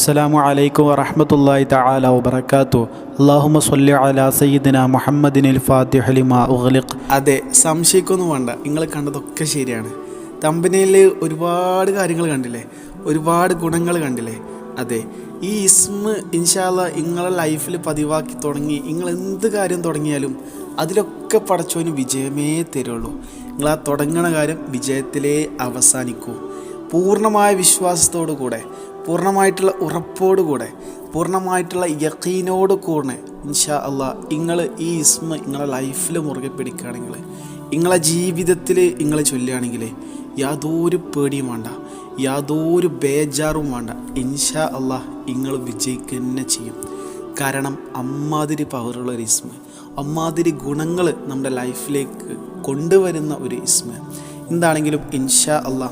അസ്സലാമു അലൈക്കും വറഹ്മത്തുള്ളാഹി തആല വബറകാതു അല്ലാഹുമ്മ സ്വല്ലി അലാ സയ്യിദിന മുഹമ്മദിനിൽ ഫാത്തിഹ ലിമാ അതെ സംശയിക്കൊന്നും വേണ്ട. നിങ്ങൾ കണ്ടതൊക്കെ ശരിയാണ്. തമ്പനയിൽ ഒരുപാട് കാര്യങ്ങൾ കണ്ടില്ലേ? ഒരുപാട് ഗുണങ്ങൾ കണ്ടില്ലേ? അതെ ഈ ഇസ്മ ഇൻഷാല്ല നിങ്ങളെ ലൈഫിൽ പതിവാക്കി തുടങ്ങി നിങ്ങൾ എന്ത് കാര്യം തുടങ്ങിയാലും അതിലൊക്കെ പടച്ചോന് വിജയമേ തരുള്ളൂ. നിങ്ങൾ ആ തുടങ്ങണ കാര്യം വിജയത്തിലേ അവസാനിക്കൂ. പൂർണമായ വിശ്വാസത്തോടു കൂടെ പൂർണമായിട്ടുള്ള ഉറപ്പോടുകൂടെ പൂർണമായിട്ടുള്ള യക്കീനോട് കൂടെ ഇൻഷാ അല്ല നിങ്ങൾ ഈ ഇസ്മ നിങ്ങളെ ലൈഫിൽ മുറുകെ പിടിക്കുകയാണെങ്കിൽ നിങ്ങളെ ജീവിതത്തിൽ നിങ്ങൾ ചൊല്ലുകയാണെങ്കിൽ യാതൊരു പേടിയും വേണ്ട യാതൊരു ബേജാറും വേണ്ട. ഇൻഷാ അല്ല നിങ്ങൾ വിജയിക്കുക തന്നെ ചെയ്യും. കാരണം അമ്മാതിരി പവറുള്ള ഒരു ഇസ്മ അമ്മാതിരി ഗുണങ്ങൾ നമ്മുടെ ലൈഫിലേക്ക് കൊണ്ടുവരുന്ന ഒരു ഇസ്മ. എന്താണെങ്കിലും ഇൻഷാ അള്ളാ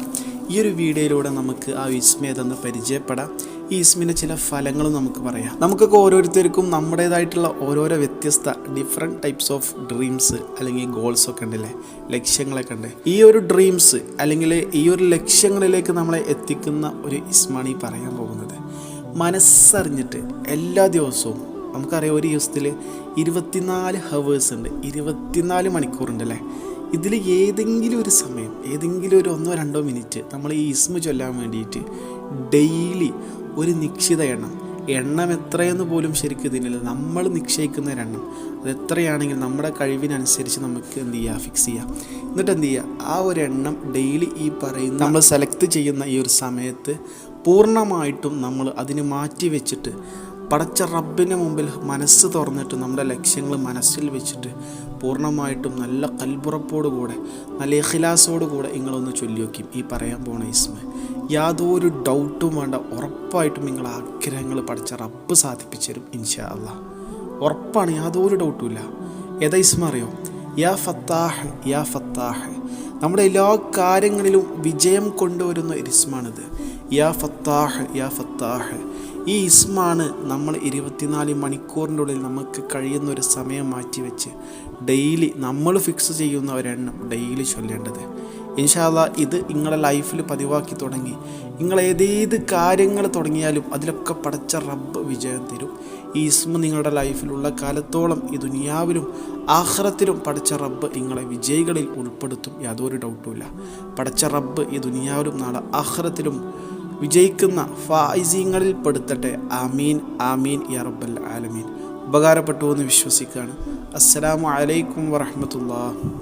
ഈ ഒരു വീഡിയോയിലൂടെ നമുക്ക് ആ വിസ്മയതെന്ന് പരിചയപ്പെടാം. ഈ ഇസ്മിന്റെ ചില ഫലങ്ങളും നമുക്ക് പറയാം. നമുക്കൊക്കെ ഓരോരുത്തർക്കും നമ്മുടേതായിട്ടുള്ള ഓരോരോ വ്യത്യസ്ത ഡിഫറെന്റ് ടൈപ്സ് ഓഫ് ഡ്രീംസ് അല്ലെങ്കിൽ ഗോൾസ് ഒക്കെ ഉണ്ടല്ലേ? ലക്ഷ്യങ്ങളൊക്കെ ഉണ്ട്. ഈ ഒരു ഡ്രീംസ് അല്ലെങ്കിൽ ഈ ഒരു ലക്ഷ്യങ്ങളിലേക്ക് നമ്മളെ എത്തിക്കുന്ന ഒരു ഇസ്മാണ് ഈ പറയാൻ പോകുന്നത്. മനസ്സറിഞ്ഞിട്ട് എല്ലാ ദിവസവും നമുക്കറിയാം ഒരു ദിവസത്തിൽ ഇരുപത്തിനാല് ഹവേഴ്സ് ഉണ്ട്. ഇരുപത്തിനാല് മണിക്കൂറുണ്ടല്ലേ? ഇതിൽ ഏതെങ്കിലും ഒരു സമയം ഏതെങ്കിലും ഒരു ഒന്നോ രണ്ടോ മിനിറ്റ് നമ്മൾ ഈ ഇസ്മ ചൊല്ലാൻ വേണ്ടിയിട്ട് ഡെയിലി ഒരു നിശ്ചിത എണ്ണം എണ്ണം എത്രയെന്ന് പോലും ശരിക്കും ഇതിനില്ല. നമ്മൾ നിശ്ചയിക്കുന്ന ഒരു എണ്ണം അത് എത്രയാണെങ്കിൽ നമ്മുടെ കഴിവിനനുസരിച്ച് നമുക്ക് എന്ത് ചെയ്യുക ഫിക്സ് ചെയ്യാം. എന്നിട്ട് എന്ത് ചെയ്യുക ആ ഒരു എണ്ണം ഡെയിലി ഈ പറയുന്ന നമ്മൾ സെലക്ട് ചെയ്യുന്ന ഈ ഒരു സമയത്ത് പൂർണമായിട്ടും നമ്മൾ അതിന് മാറ്റി വെച്ചിട്ട് പടച്ച റബ്ബിന് മുമ്പിൽ മനസ്സ് തുറന്നിട്ട് നമ്മുടെ ലക്ഷ്യങ്ങൾ മനസ്സിൽ വെച്ചിട്ട് പൂർണമായിട്ടും നല്ല കൽബുറപ്പോടുകൂടെ നല്ല ഇഖിലാസോടുകൂടെ നിങ്ങളൊന്ന് ചൊല്ലി വയ്ക്കും ഈ പറയാൻ പോണ ഇസ്മ യാതൊരു ഡൗട്ടും വേണ്ട. ഉറപ്പായിട്ടും നിങ്ങൾ ആഗ്രഹങ്ങൾ പഠിച്ച റബ്ബ് സാധിപ്പിച്ചു ഇൻഷാ അല്ലാ ഉറപ്പാണ് യാതൊരു ഡൗട്ടുമില്ല ഏതാ ഇസ്മ അറിയോ? യാ ഫത്താഹ് യാ ഫത്താഹ്. നമ്മുടെ എല്ലാ കാര്യങ്ങളിലും വിജയം കൊണ്ടുവരുന്ന ഒരു ഇസ്മാണിത്. യാ ഫത്താഹ് യാ ഫത്താഹ്. ഈ ഇസ്മാണ് നമ്മൾ ഇരുപത്തിനാല് മണിക്കൂറിന്റെ ഉള്ളിൽ നമുക്ക് കഴിയുന്ന ഒരു സമയം മാറ്റി വെച്ച് ഡെയിലി നമ്മൾ ഫിക്സ് ചെയ്യുന്ന ഒരെണ്ണം ഡെയിലി ചൊല്ലേണ്ടത്. ഇൻഷാല്ല ഇത് നിങ്ങളുടെ ലൈഫിൽ പതിവാക്കി തുടങ്ങി. നിങ്ങൾ ഏതേത് കാര്യങ്ങൾ തുടങ്ങിയാലും അതിലൊക്കെ പടച്ച റബ്ബ് വിജയം തരും. ഈ ഇസ്മ നിങ്ങളുടെ ലൈഫിലുള്ള കാലത്തോളം ഈ ദുനിയാവിലും ആഹ്റത്തിലും പടച്ച റബ്ബ് നിങ്ങളെ വിജയികളിൽ ഉൾപ്പെടുത്തും. യാതൊരു ഡൗട്ടുമില്ല പടച്ച റബ്ബ് ഈ ദുനിയാവിലും നാളെ ആഹ്റത്തിലും വിജയിക്കുന്ന ഫായിസീങ്ങളിൽ പെടുത്തട്ടെ. ആമീൻ ആമീൻ യാ റബ്ബൽ ആലമീൻ. ഉപകാരപ്പെട്ടു എന്ന് വിശ്വസിക്കുകയാണ്. അസ്സലാമു അലൈക്കും വറഹമത്തുള്ള